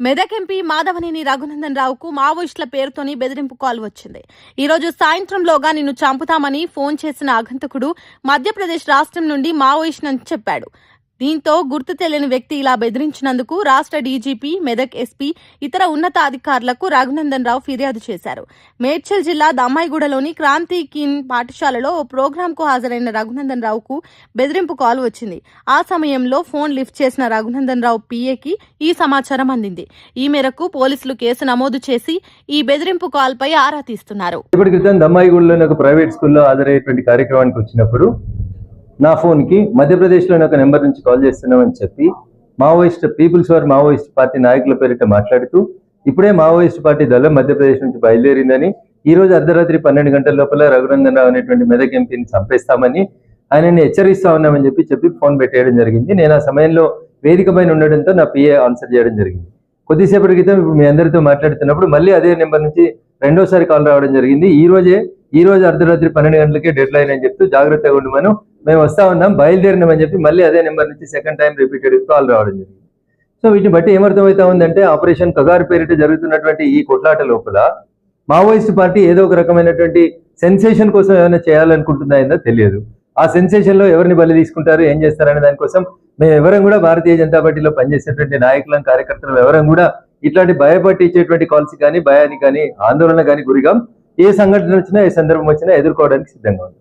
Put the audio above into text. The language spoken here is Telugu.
మెదక్ ఎంపీ మాధవనేని రఘునందన్ రావుకు మావోయిస్టుల పేరుతోని బెదిరింపు కాల్ వచ్చింది. ఈ రోజు సాయంత్రంలోగా నిన్ను చంపుతామని ఫోన్ చేసిన ఆగంతకుడు మధ్యప్రదేశ్ రాష్ట్రం నుండి మావోయిస్ట్ అని చెప్పాడు. దీంతో గుర్తు తెలియని వ్యక్తి ఇలా బెదిరించినందుకు రాష్ట్ర డీజీపీ మెదక్ ఎస్పీ ఇతర ఉన్నతాధికారులకు రఘునందన్ రావు ఫిర్యాదు చేశారు. మేడ్చల్ జిల్లా దమ్మాయిగూడలోని క్రాంతి కిన్ పాఠశాలలో ఓ ప్రోగ్రాంకు హాజరైన రఘునందన్ రావుకు బెదిరింపు కాల్ వచ్చింది. ఆ సమయంలో ఫోన్ లిఫ్ట్ చేసిన రఘునందన్ రావు పిఏకి ఈ సమాచారం అందింది. ఈ మేరకు పోలీసులు కేసు నమోదు చేసి ఈ బెదిరింపు కాల్పై ఆరా తీస్తున్నారు. ఇప్పటి క్రితం దమ్మాయిగూడలోని ఒక ప్రైవేట్ స్కూల్లో హాజరైనటువంటి కార్యక్రమానికి వచ్చినప్పుడు నా ఫోన్కి మధ్యప్రదేశ్లోని ఒక నెంబర్ నుంచి కాల్ చేస్తున్నామని చెప్పి Maoist People's War Maoist party నాయకుల పేరిట మాట్లాడుతూ ఇప్పుడే మావోయిస్ట్ పార్టీ దళం మధ్యప్రదేశ్ నుంచి బయలుదేరిందని ఈ రోజు అర్ధరాత్రి పన్నెండు గంటల లోపల రఘునందన్ రావు అనేటువంటి మెదక్ ఎంపీని చంపేస్తామని ఆయనని హెచ్చరిస్తా ఉన్నామని చెప్పి చెప్పి ఫోన్ పెట్టేయడం జరిగింది. నేను ఆ సమయంలో వేదిక పైన ఉండడంతో నా పిఏ ఆన్సర్ చేయడం జరిగింది. కొద్దిసేపటి క్రితం ఇప్పుడు మీ అందరితో మాట్లాడుతున్నప్పుడు మళ్ళీ అదే నెంబర్ నుంచి రెండోసారి కాల్ రావడం జరిగింది. ఈ రోజే ఈ రోజు అర్ధరాత్రి పన్నెండు గంటలకే డెడ్ లైన్ అని చెప్తూ జాగ్రత్తగా ఉండమను మేము వస్తా ఉన్నాం బయలుదేరినామని చెప్పి మళ్ళీ అదే నెంబర్ నుంచి సెకండ్ టైం రిపీటెడ్ కాల్ రావడం జరిగింది. సో వీటిని బట్టి ఏమర్థమవుతా ఉందంటే ఆపరేషన్ కగారు పేరిట జరుగుతున్నటువంటి ఈ కొట్లాట లోపల మావోయిస్ట్ పార్టీ ఏదో ఒక రకమైనటువంటి సెన్సేషన్ కోసం ఏమైనా చేయాలనుకుంటుందా తెలియదు. ఆ సెన్సేషన్లో ఎవరిని బలి తీసుకుంటారు ఏం చేస్తారనే దానికోసం మేము ఎవరం కూడా భారతీయ జనతా పార్టీలో పనిచేసేటువంటి నాయకులం కార్యకర్తలు ఎవరం కూడా ఇట్లాంటి భయపట్టించేటువంటి కాల్స్ కానీ భయానికి కానీ ఆందోళన కానీ గురిగా. ఏ సంఘటన వచ్చినా ఏ సందర్భం వచ్చినా ఎదుర్కోవడానికి సిద్ధంగా ఉంది.